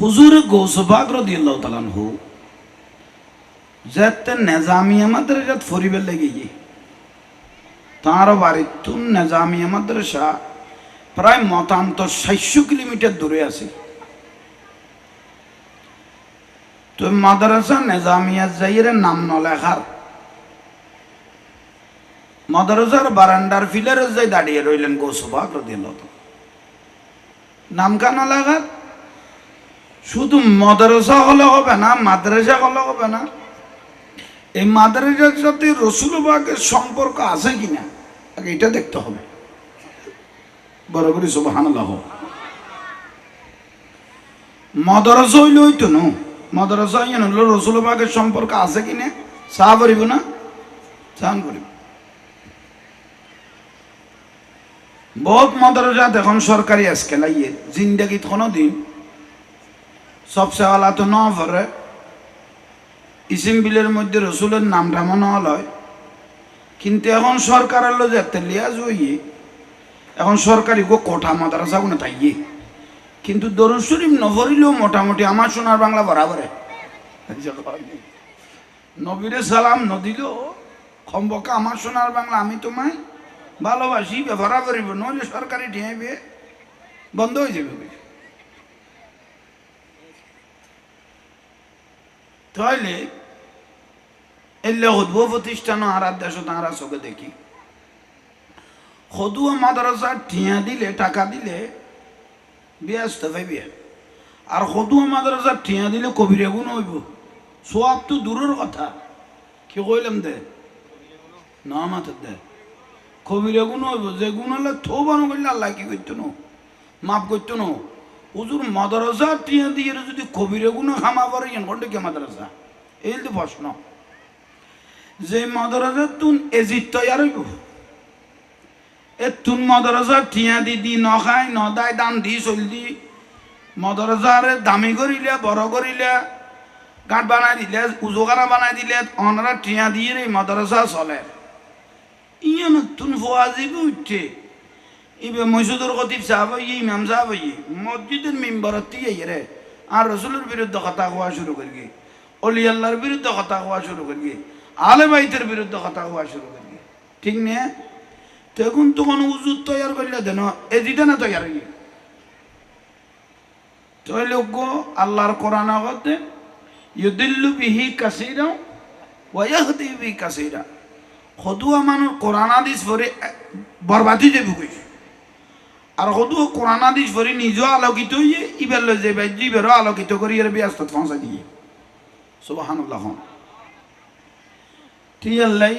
হুজুরে গৌসবাগ তালান হু যাতে নেজামিয়া মাদ্রাসাত ফরিবের লেগে গিয়ে, তাঁর বাড়ির তুন নেজামিয়া মাদ্রাসা প্রায় মতান্ত সাতশো কিলোমিটার দূরে আছে। তো মাদ্রাসা নেজামিয়া যাইয়ের নাম নলেখার মাদ্রাসার বারান্দার ফিলারে যাই দাঁড়িয়ে রইলেন গৌসবাগ রদিয়াল্লাহ নাম কানা লাগার শুধু মাদ্রাসা হলে হবে না, মাদ্রাসা হলে হবে না। এই মাদ্রাসার সাথে রসুলবাগের সম্পর্ক আছে কিনা, আগে এটা দেখতে হবে। করে সুবহানাল্লাহ। মাদ্রাসা হইলে হইতো না। মাদ্রাসা ইয়ে হলো রসুলবাগের সম্পর্ক আছে কিনা চা করিব না? চান করিব। বহুত মাদ্রাসা এখন সরকারি আজকে লাইয়ে জিন্দাগিত কোনো দিন সবচেয়ে আলা তো ন ভরে ইসিম মধ্যে রসুলের নামটা মনে হয়। কিন্তু এখন সরকারের লো যেতে লিয়া জইয়ে এখন সরকারি গো কোঠা মাদ্রাসা গুলো তাইয়ে। কিন্তু দরুদ শরীফ নভরিলেও মোটামুটি আমার সোনার বাংলা বরাবরে। নবীরে সালাম নদিলেও সম্পর্কে আমার সোনার বাংলা আমি তোমায় ভালোবাসি ব্যবহার করিব নইলে সরকারি ঠেঁবে বন্ধ হয়ে যাবে। তাহলে এলে হদব প্রতিষ্ঠান আর দেশ তাঁরা চোখে দেখি। সদুয়া মাদ্রাসা ঠিয়া দিলে, টাকা দিলে ব্যস্ত পাইবে আর সদুয়া মাদ্রাসা ঠিয়া দিলে কবিরে গুণ হইব। সব তো দূরের কথা। কি কইলাম দে? না মাথার দে। কবিরে গুণ হইব, যে গুণ হলে থো বানো করলে আল্লাহ কি করতো না মাফ করতো না হুজুর মাদ্রাসা টিয়া দিয়ে যদি কবিরে গুণ খামা পরে কেন কোনটা কে মাদ্রাসা? এই তো প্রশ্ন। যে মাদ্রাসা তুন এজিত তৈয়ার হইব? এ তুন মাদ্রাসা টিয়া দি দি নখায় নদায় দাম দি চল দি মাদ্রাসারে দামি করিলে, বড় করিলে, গাঁট বানাই দিলে উজোগারা বানাই দিলে, অনারা টিয়া দিয়ে এই মাদ্রাসা চলে। ইয়ে নতুন ফোয়াজিব উঠছে ইবে মসজিদের খতিব সাহেব হইয়ে ইমাম সাহেব হইয়ে মসজিদের মেম্বারত দিয়ে রে আর রসুলের বিরুদ্ধে কথা হওয়া শুরু করি অলি আল্লাহর বিরুদ্ধে কথা হওয়া শুরু করি আলে বাইতের বিরুদ্ধে কথা হওয়া শুরু করি ঠিক নে তখন তখন উজুর তৈয়ার করলে দেন এদিটা না তৈয়ার হইয়ে গো আল্লাহর কোরআন আগতে ইউদিল্লু বিহি কাসিরা ওয়াহদি বি কাসিরা সদুয়া মানুষ কোরআন আদিস ভরে বরবাদি যাবি কইছে আর সদু কোরআন আদিস ভরি নিজেও আলোকিত হইয়ে, ইবার লই যাবে জিবেরও আলোকিত করি, এর ব্যস্ত পৌঁছা দিয়ে। সুবাহানুল্লাহ টিয়াল্লাই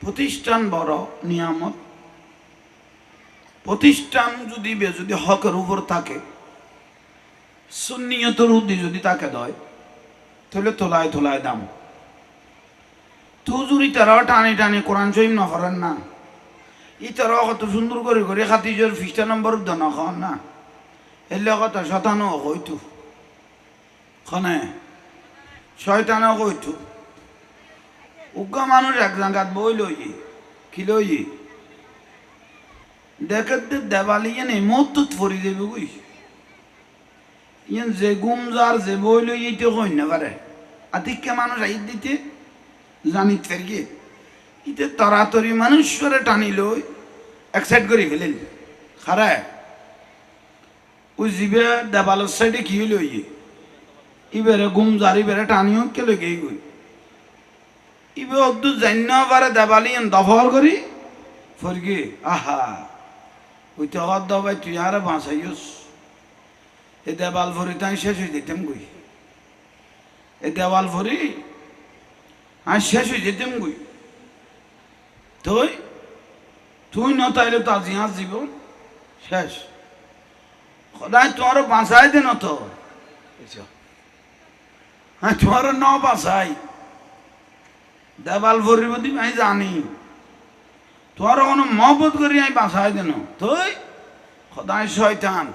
প্রতিষ্ঠান বড়, নিয়ামত। প্রতিষ্ঠান যদি বে, যদি হকের উপর থাকে, সুন্নিয়তর উদ্দি যদি তাকে দেয়, তাহলে তোলায় তোলায় দাম। তুজুরি তারাও টানি টানি কোরআন শরীফ না করেন না। ই তারাও কত সুন্দর করে করে খাতিজর ফিস্টা নম্বর দন খান না। এলে কত শতানো হইতু খনে শয়তানো কইতু। উগ্গা মানুষ এক জায়গাত বই লই কি লই দেখে দেবালি এনে মতুত ফরি দেবে বুঝ ইয়েন যে গুম যার যে বই লই এইটা কই না পারে। আতিককে মানুষ আই দিতে? জানিত ফেরগে ইতে তরাতরি মানুষরে টানি লই, এক সাইড করে ফেলেন খারায় ওই জিবে দেবালের সাইডে কি হইল ইয়ে ইবেরে গুম যার ইবেরে টানিও কেলে গেই গই। ইবে অদ্দু জান্য পারে দেবালি দফর করি ফরগে আহা। ওই তো হদ দবাই তুই আর বাঁচাইস এ দেবাল ভরি তাই শেষ হয়ে যেতাম গই এ দেওয়াল ভরি আমি শেষ হয়ে যেতাম গই তুই? তুই ন তাইলে তো আজি জীবন শেষ। সদায় তোমার বাঁচাই দে ন তো। হ্যাঁ তোমার ন বাঁচাই। দেবাল ভরিব দিবি আমি জানি। তোমার কোনো মহবত করি, আমি বাঁচাই দেন তুই? সদায় শয়তান।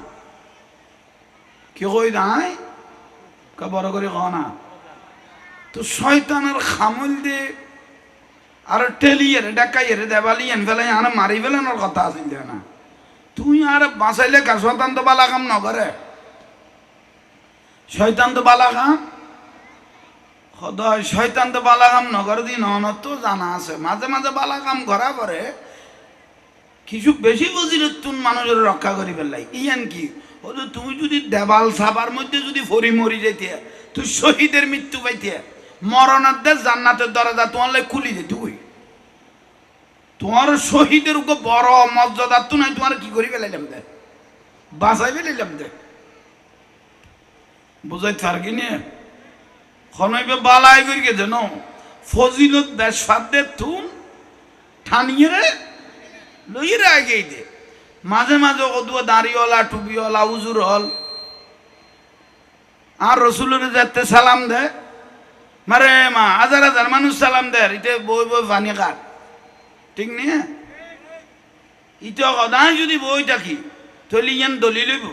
কি কই নাই? কে বড় করে ক না। তো শয়তানের খামল দে আর টেলিয়ে ডাকাইয়ে দেবালিয়েন ফেলাই আর মারি ফেলানোর কথা আছিল না। তুই আর বাঁচাইলে কা শতান তো বালা কাম নকরে শয়তান তো বালা কাম সদায় শয়তান তো বালা কাম নগর দিন অনত জানা আছে। মাঝে মাঝে বালা কাম ঘরা করে কিছু বেশি ফজিলতুন মানুষের রক্ষা করি পেলাই ইয়ান কি? তুমি যদি দেবাল সাবার মধ্যে যদি ফরি মরি যাইতে তুই শহীদের মৃত্যু পাইতে। মরণের দেশ জান্নাতের দরজা তোমার লাই খুলি যেত ওই তোমার শহীদের উপর বড় মর্যাদা তো নাই, তোমার কি করি পেলাইলাম দে? বাঁচাই পেলাইলাম দে। বুঝাই থার কি নিয়ে? খনইবে বালাই করি গে যেন ফজিলত বেশ সাধ্যে তুম ঠানিয়ে রে, লইয়ে আগেই দে। মাঝে মাঝে কদুয়া দাঁড়িওয়ালা, টুপিওয়ালা উজুর হল আর রসুলের যাতে সালাম দে। মারে মা, হাজার হাজার মানুষ সালাম দেয় ইতে বই বই পানি কাট ঠিক নিয়ে ইটা সদায় যদি বই থাকি তাহলে ইয়ান দলি লইব।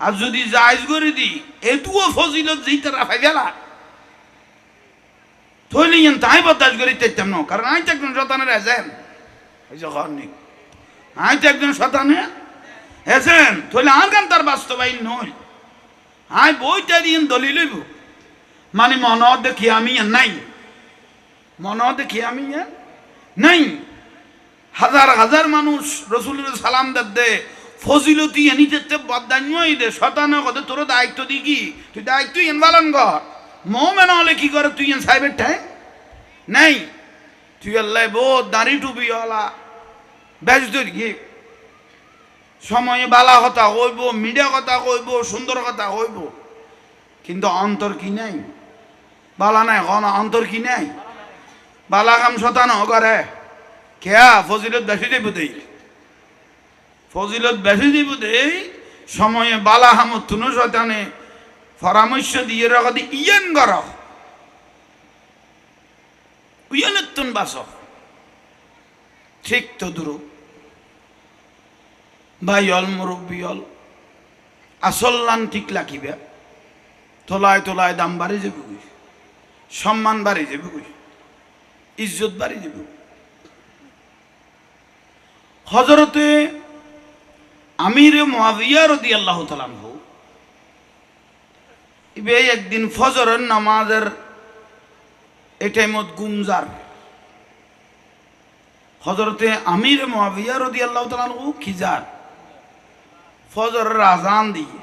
আর যদি জায়জ করে দি এটুও ফজিলত যেই তারা ফাইগেলা তাহলে ইয়ান তাই বদাস করে তেতাম না, কারণ আই তো একজন শতানের এসেন এই যে খরনি আই তো একজন শতানে এসেন তাহলে আর গান তার বাস্তবায়ন নয়। আই বইটা দিয়ে দলি লইব। মানে মন দেখি আমি ইয়ান নাই। মন দেখি আমি ইয়ান নাই। হাজার হাজার মানুষ রসুলের সালাম দে, ফজিলতি এনি যেতে বদান্যই দে শতানো কথা তোর দায়িত্ব দি কি? তুই দায়িত্ব এন পালন কর। মো মেনা হলে কি করে তুই এন সাহেবের ঠাই নাই। তুই আল্লাহ বো দাঁড়ি টুপি হলা বেশ ধর গিয়ে সময়ে বালা কথা কইব, মিডিয়া কথা কইব, সুন্দর কথা কইব। কিন্তু অন্তর কি নাই? বালা নাই কন অন্তর কি নাই? বালা কাম শতানো করে কেয়া, ফজিলত বেশি দিব দেই। ফজিলত বেশি দিব দেই, সময়ে বালা হামত তুনো শতানে পরামর্শ দিয়ে রাখা ইয়ান গর ইয়ানের তুন বাস ঠিক তো দূর ভাইয়ল মুরব্বিয়ল আসল্লান ঠিক লাখিবে তোলায় তোলায় দাম বাড়ি যাবে সম্মান বাড়ি যাবে কই? ইজ্জত বাড়ি যাবে হজরতে আমির মুয়াবিয়া রদি আল্লাহ তালাম হো ইবে একদিন ফজরের নামাজের এই টাইমত গুমজার হজরতে আমির মুয়াবিয়া রদি আল্লাহ তালাম হো খিজার ফজরের আজান দিয়ে।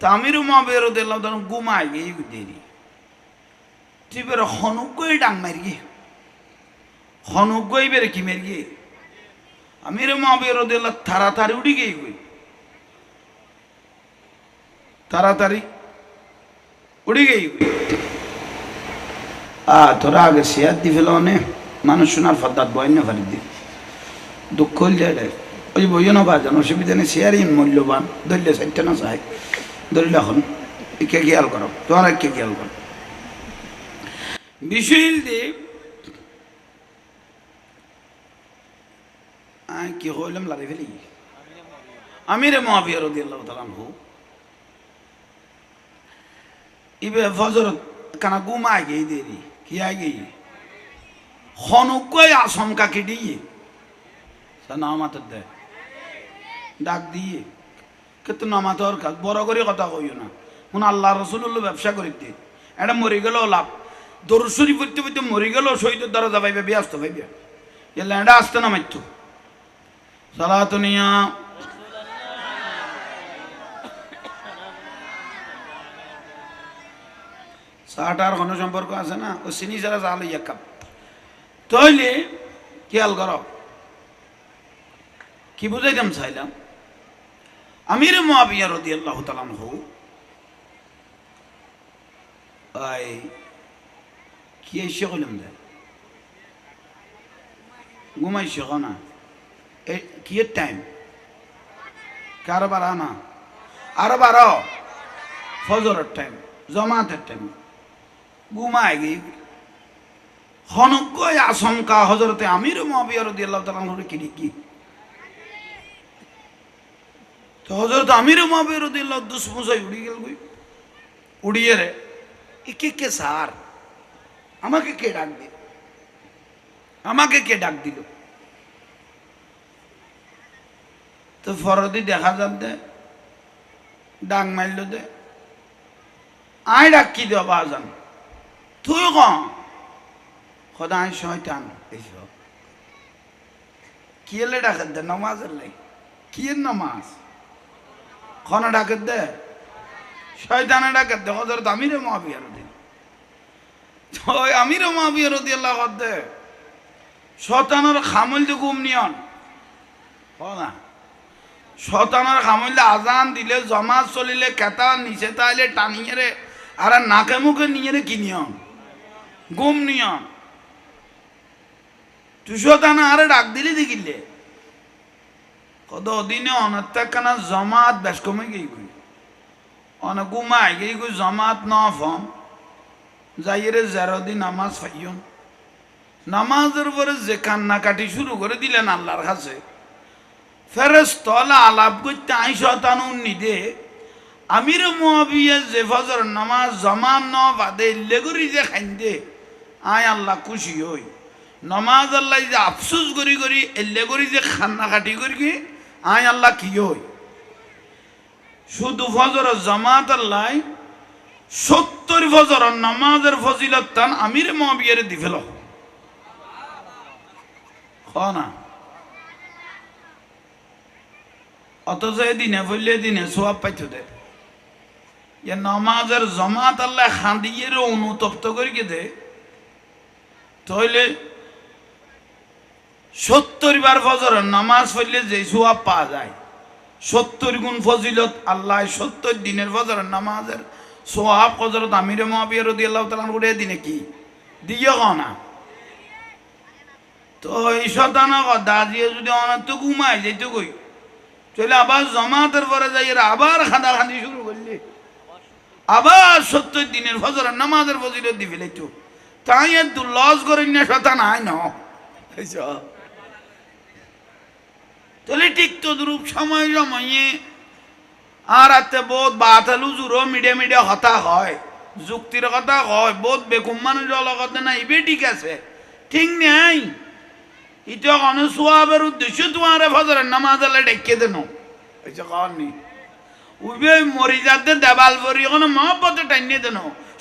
তা আমির মুয়াবিয়া রদি আল্লাহ তালাম গুমাই গিয়ে দেরি তিবের হনুকই ডাং মারি গিয়ে হনুকই বের কি মেরি গিয়ে আমির মাবির রদিল্লা তাড়াতাড়ি উঠি গিয়ে গই। তাড়াতাড়ি উড়ি গই গই। আ, তোরা আগে শেয়ার দি ফেলো অনে মানুষ শোনার ফদ্দাত বয় না ফারি দি। দুঃখ হইলে রে। ওই বইও না বাজান, অসুবিধা নেই, শেয়ারই মূল্যবান। ধরলে চারটে না চাই। ধরলে এখন, একে খেয়াল করো, তোমার কে খেয়াল করো। দিয়ে আয় কি হইলাম লাড়ি ফেলি। আমিরে মহাবিয়া রদি আল্লাহ তালাম হু ইবে ফজর কানা গুম আই গই দেরি, কি আই গই? হনুকই আসমকা কি দিয়ে? নামাত দে। ডাক দিয়ে। কিন্তু নামাতর কাজ বড় করে কথা কইও না। মনে আল্লাহ রসুল্লাহ ব্যবসা করি দিয়ে এটা মরে গেলেও লাভ দরশুরি পড়তে পড়তে মরে গেল, শহীদের দ্বারা যাবাইবে ব্যস্ত পাইবে এলে এটা আসতে না মারতো সালাত নিয়া। চাটার কোনো সম্পর্ক আছে না? ও চিনি ছাড়া জাল এক কাপ। তইলে খেয়াল কর। কি বুঝাইতাম চাইলাম? আমির মহাবিয়া রদি আল্লাহ তালাম হু কি এসে কইলাম দে ঘুমাইছে না কিয়ের টাইম কারও বারা না আরও বারো ফজরের টাইম জমাতের টাইম ঘুমায় গিয়ে হনজ্ঞই আশঙ্কা হজরতে আমির মহাবিয়ার দিয়ে আল্লাহ তালা কিনি কি তো হজরত আমির মহাবিয়ার দিয়ে আল্লাহ দুসমুসাই উড়ি গেল গই উড়িয়ে রে এ কে কে সার আমাকে কে ডাক দিল? আমাকে কে ডাক দিল? তো ফরদি দেখা যান দে ডাং মারল দে। আই ডাকি দিও বাজান তুই কম খোদাই শয়তান। এইসব কি এলে ডাকের দে? নমাজের লাই। কি এর নমাজ? খনা ডাকের দে? শয়তানে ডাকের দে? হজরত আমিরে মহাবিয়ার দিন ওই আমিরে মহাবিয়ার দি আল্লাহ দে। শতানের খামল তো ঘুম নিয়ন না? শতানের খামলে আজান দিলে জমা চলিলে কেতা নিচে তাইলে, টানিয়ে রে, আর নাকে মুখে নিয়ে রে কি নিয়ম গুম নিয়ম তুই শতানা আরে ডাক দিলি দেখিলে কত দিনে অনত্যাকানা জমাত বেশ কমে গেই অনেক গুমাই গেই জমাত ন ফম যাইরে জেরো দিন নামাজ ফাইয়ন নামাজের পরে যে কান্নাকাটি শুরু করে দিলেন আল্লাহর কাছে। ফেরেস তলা আলাপ করতে আই শতানু নিদে, আমির মুয়াবিয়া যে ফজর নামাজ জমান ন বাদে লেগুরি যে খাইন্দে, আয় আল্লাহ খুশি হই। নমাজ আল্লাহ যে আফসুস করি করি এল্লে করি যে খান্না কাটি করি কি আয় আল্লাহ কি হই? শুধু ফজর জামাত আল্লাহ সত্তর ফজর নামাজের ফজিলত তান আমির মুয়াবিয়ারে দি ফেল। না। অথচ এদিনে বললে দিনে সোয়াব পাইতো দে। যে নমাজের জমাত আল্লাহ খাঁদিয়ে অনুতপ্ত করিকে দে। তাহলে সত্তর বার ফজর নামাজ পড়লে যে সোয়াব পাওয়া যায়, সত্তর গুণ ফজিলত আল্লাহ সত্তর দিনের ফজর নামাজের সোহাব ফজরত আমিরে মহাবিয়া রদি আল্লাহ তালান করে দিনে কি? দিয়ে না তো এই শতানা কথা যদি অনেক তো ঘুমাই যেতে কই। চলে আবার জমাতের পরে যাই আবার খাদা খাদি শুরু করলে। আবার সত্তর দিনের ফজর, নামাজের ফজিলত দি ফেলে তো তাই এত লস করে না শতা নাই ন। তাহলে ঠিক তো দ্রুপ সময় সময়ে আর আতে বহুত বাতালু জুরো মিডিয়া মিডিয়া হতা হয়। যুক্তির কথা হয় বহুত বেকুম মানুষ লগত না, ইবে ঠিক আছে। ঠিক নাই। ইটা কোনো সোয়াবের উদ্দেশ্য তোমার ফজরের নামাজ আলে ডেকে দেন হয়েছে কননি উবে মরি যাতে দেবাল ভরি কোনো মহব্বতে টাইনে দেন।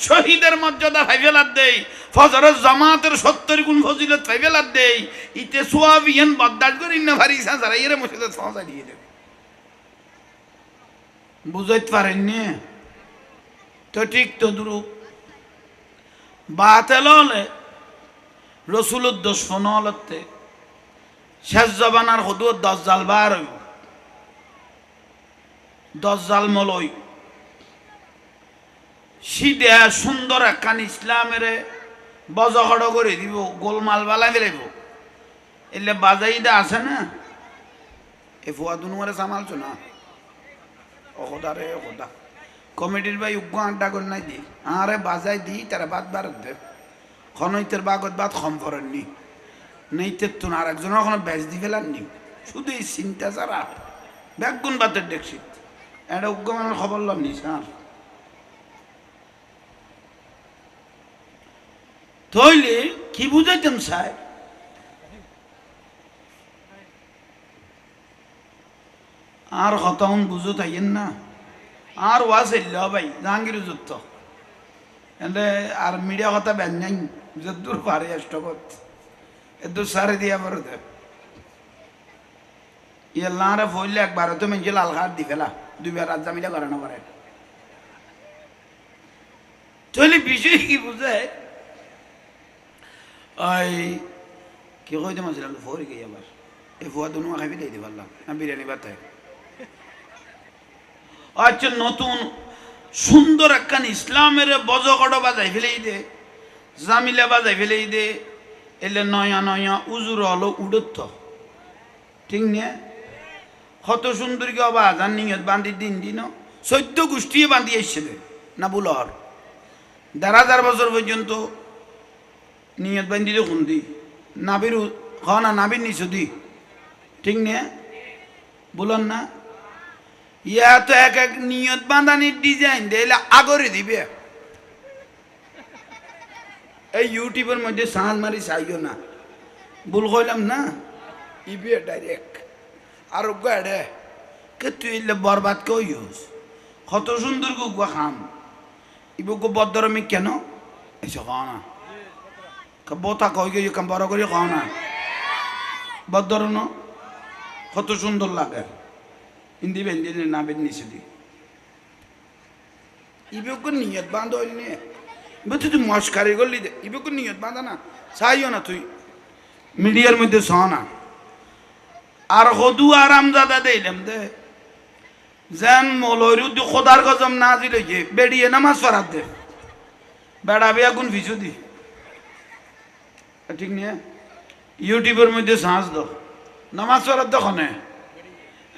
শহীদের মর্যাদা ফাইভেলার দেই ফজরের জামাতের সত্তর গুণ ফজিলত ফাইভেলার দেই ইতে সোয়াব ইয়েন বদাস করি না ভারি সাঁচারা ইয়ে মসজিদে সাঁচা দিয়ে দেবে। বুঝাইতে পারেননি? তো ঠিক তো দ্রু বাতেল হলে রসুলের দুশ্মন হলতে। শেষ জবানার হদু দশ জাল বার হইব। জাল মলই সিদে সুন্দর একখান ইসলামের বজখড় করে দিব, গোলমাল বালাই ফেলাইব। এলে বাজাইদা আছে না? এ ফুয়া দুনুয়ারে সামালছো না? অসদা রে অসদা কমিটির ভাই উগ্র আড্ডা করে নাই দি। আরে বাজাই দি তারা বাদ বার দে। খনইতের বাগত বাদ খম করেননি নেইতের তো আর একজনের ওখানে বেচ দি ফেলাননি শুধু এই চিন্তা ছাড়া ব্যাগুন বাতের ডেকশিট এটা উগ্র মানুষ খবর লাম নি স্যার তইলে কি বুঝাইতাম স্যার আর হতন বুঝো থাকেন না। আর ওয়াজ এল ভাই জাহাঙ্গীর যুদ্ধ। এলে আর মিডিয়া কথা ব্যঞ্জাই যদ্দূর পারে অষ্টপথ এদূর সারে দিয়া পারো দে। ইয়েল্লারে ফইলে একবার তো মেঞ্চে লাল খাট দি ফেলা, দুইবার রাত জামিলা করে না পারে। চলি বিষয় কি বুঝে? ওই কি কইতে মাসিলাম ফরি গিয়ে আবার? এই ফুয়া দুনু খাবি দিয়ে দি পারলাম। না, বিরিয়ানি বাতায় আচ্ছা নতুন সুন্দর একখান ইসলামের বজকড় বাজাই ফেলেই দে, জামিলা বাজাই ফেলেই দে, এলে নয়া নয়া উজুর হলো উড়ত। ঠিক নিয়ে কত সুন্দর কি অবা আজান নিয়ত বান্ধি দিন দিন চৈদ্য গোষ্ঠী বান্ধি এসছে না বুলর দেড় হাজার বছর পর্যন্ত নিয়ত বান্ধি দিয়ে খুন্দি। নাবির খ না নাবির নিচু দি। ঠিক নিয়ে বলন না? ইয়া তো এক এক নিয়ত বাঁধানির ডিজাইন দিলে আগরে দিবে। এই ইউটিউবের মধ্যে সাহাল মারি চাইও না। ভুল কইলাম না? ইবে ডাইরেক্ট আর গাড়ে কে তুই এলে বরবাদ কেউ ইউজ কত সুন্দর গুয়া খাম। ইবুকু বদরমি কেন? এসে খাও না। বোতা কই গিয়ে কাম বড় করে খাও না। বদর ন কত সুন্দর লাগে। বেন্দি না বেন নিচে দি ইবুকু নিয়ত বাঁধ নিয়ে এবার তুই মস্কারি করলি দে ইবুকু নিয়ত বাঁধা না চাইও না তুই মিডিয়ার মধ্যে ছ না আর হদু আরাম দাদা দিলাম দে যেন মলয়রু দি খোদার গজম না দিলে যে বেড়িয়ে নামাজ ফরাত দে বেড়াবে আগুন ভিজু দি ঠিক নিয়ে ইউটিউবের মধ্যে সাঁস দো নামাজ ফরাত দোকানে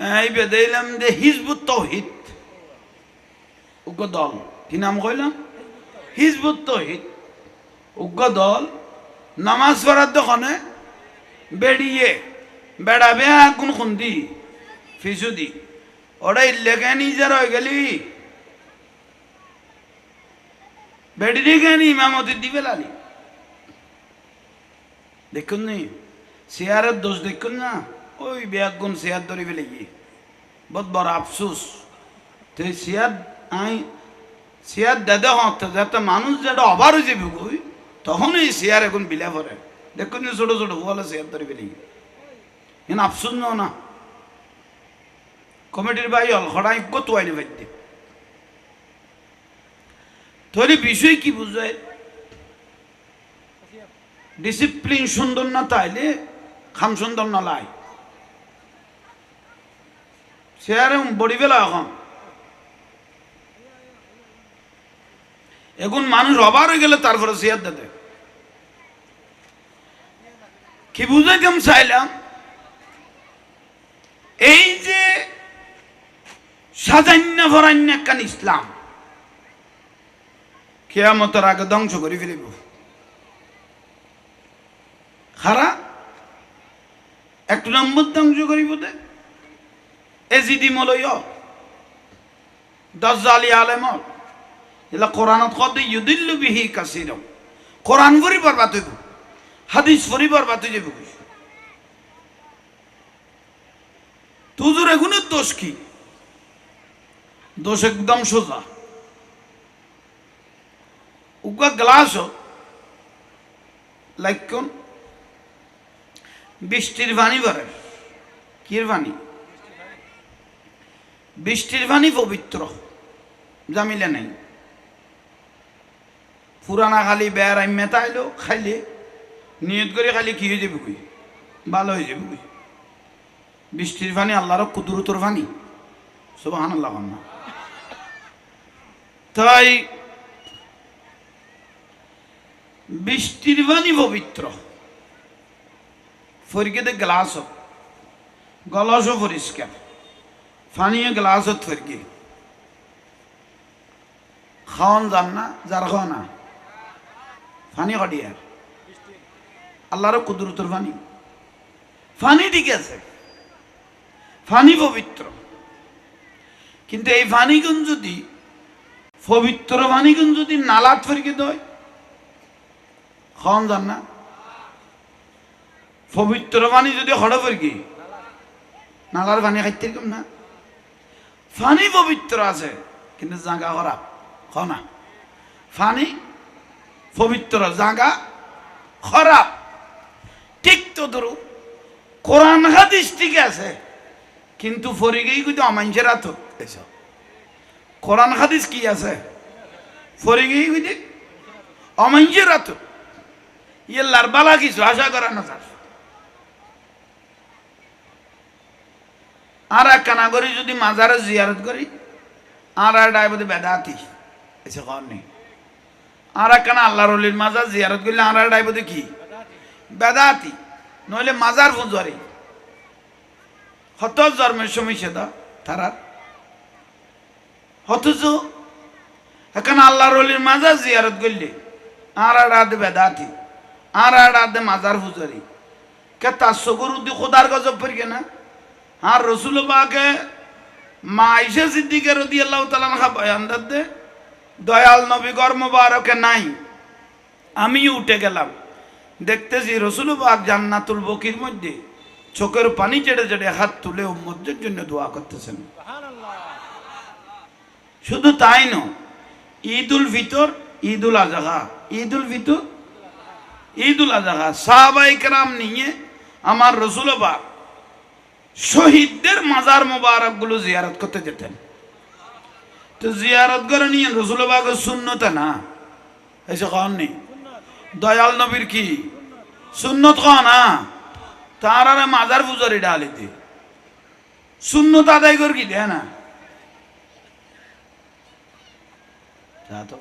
এই বেদাইলাম দে হিজবুত তৌহিদ উগ্র দল কি নাম কইলাম হিজবুত তৌহিদ উগ্র দল নামাজ ফরাত দোকানে বেড়িয়ে বেড়াবে আগুন খুন্দি ফিসু দি ওটা ইল্লেকে নিজের হয়ে গেলি বেড়ি রেখে নি ইমামতি দিবে লালি দেখুন নি চেয়ারের দোষ দেখুন না ওই বেয়াগুন চেয়ার ধরে ফেলে গিয়ে বহুত বড় আফসুস। তো চেয়ার আই চেয়ার দেদে হতে যাতে মানুষ যেটা অবার হয়ে যাবে কই তখন এই চেয়ার এখন বিলা পরে দেখুন ছোট ছোট বলে চেয়ার ধরে ফেলে গিয়ে এখানে আফসুস নাও না? কমিটির ভাই খড়াই কত আইনি বাদ্যে? তাহলে বিষয় কি বুঝায় ডিসিপ্লিন সুন্দর না তাইলে খাম সুন্দর না লাই সে আর বড়ি বেলা এখন। এখন মানুষ অবার হয়ে গেলে তারপরে শেয়ার দিতে কি বুঝাইতাম চাইলাম? এই যে সাজান্য ভরান্য একখান ইসলাম, কেয়ামতের আগে ধ্বংস করে ফেলিব। খারা এক নম্বর ধ্বংস করিব দে। এজিদি মলয়, দজ্জালি আলেমল এলা কোরআনত কদ ইউদিল্লু বিহি কাসিরম কোরআন পড়ি বরবাদ হইব, হাদিস পড়ি বরবাদ হয়ে যাবে তুজুর এগুনের দোষ কি? দোষ একদম সোজা। উগা গ্লাস লাইকন বৃষ্টির পানি ভরে কির পানি বৃষ্টির পানি পবিত্র। জামিলে নাই। পুরানা খালি বেয়ার মেতা এলো খাইলে নিয়ত করে খালি কি হয়ে যাবে কই? ভালো হয়ে যাবে কই? বৃষ্টির পানি আল্লাহর কুদুরতর পানি সব আন আল্লাহ না তাই বৃষ্টির পানি পবিত্র। ফরিকেতে গ্লাস গলসও পরিষ্কার। ফানিয়ে গ্লাসত ফরিকে। খাওয়ান যান না যার খাওয়া না। ফানি কডিয়ার আল্লাহর কুদরতর ফানি। ফানি ঠিক আছে। ফানি পবিত্র কিন্তু এই ফানিগুন যদি পবিত্র ফানিগুন যদি নালাত ফরিকে দেয় খাওয়ান যান না। পবিত্র পানি যদি হড় ফরিকে নালার পানি খাইতে না। ফানি পবিত্র আছে কিন্তু জাগা খারাপ। খাও না ফানি পবিত্র জাগা খারাপ। ঠিক তো ধরো কোরআন হাদিস ঠিক আছে কিন্তু ফরিগেই কিন্তু অমাঞ্চের হাত এসব কোরআন হাদিস কি আছে? ফরিগেই কিন্তু অমাঞ্চের হাত ইয়ে লারবালা কিছু আশা করা না আর এক কানা করি, যদি মাজারে জিয়ারত করি, আর আর ডাইবতে বেদাতি এসে কর নেই আর এক কানা আল্লাহর অলির মাজার জিয়ারত করলে আর আর ডাইবতে কি? বেদাতি নইলে মাজার ফুঁজরে হত জন্মের সময় সেদা তারার অথচ এখানে আল্লাহর অলির মাজার জিয়ারত করলে আর আর আদে বেদাতি আর আর আদে মাজার ফুঁজরি কে তার সগর উদ্দি খোদার গজব পড়ি না আর রসুল পাকে মা আইসা সিদ্দিকের রদি আল্লাহ তালা বয়ান দে দয়াল নবী কর্ম বারকে নাই আমি উঠে গেলাম। দেখতেছি রসুল পাক জান্নাতুল বকির মধ্যে চোখের পানি চেড়ে চেড়ে হাত তুলে উম্মদের জন্য দোয়া করতেছেন। শুধু তাই ন ঈদ উল ফিতর ঈদ উল আজহা ঈদ উল ফিতর ঈদ উল আজহা সাহাবাই কেরাম নিয়ে আমার রসুল পাক শহীদদের মাজার মোবারকগুলো জিয়ারত করতে যেতেন। তো জিয়ারত করে নিয়ে রসুল বাগের শূন্যতা না। এসে কন নেই দয়াল নবীর কি? সুন্নত কহ না তার আর মাজার পুজারি ডালিতে শূন্যত আদায় করে কি দেয় না? তা তো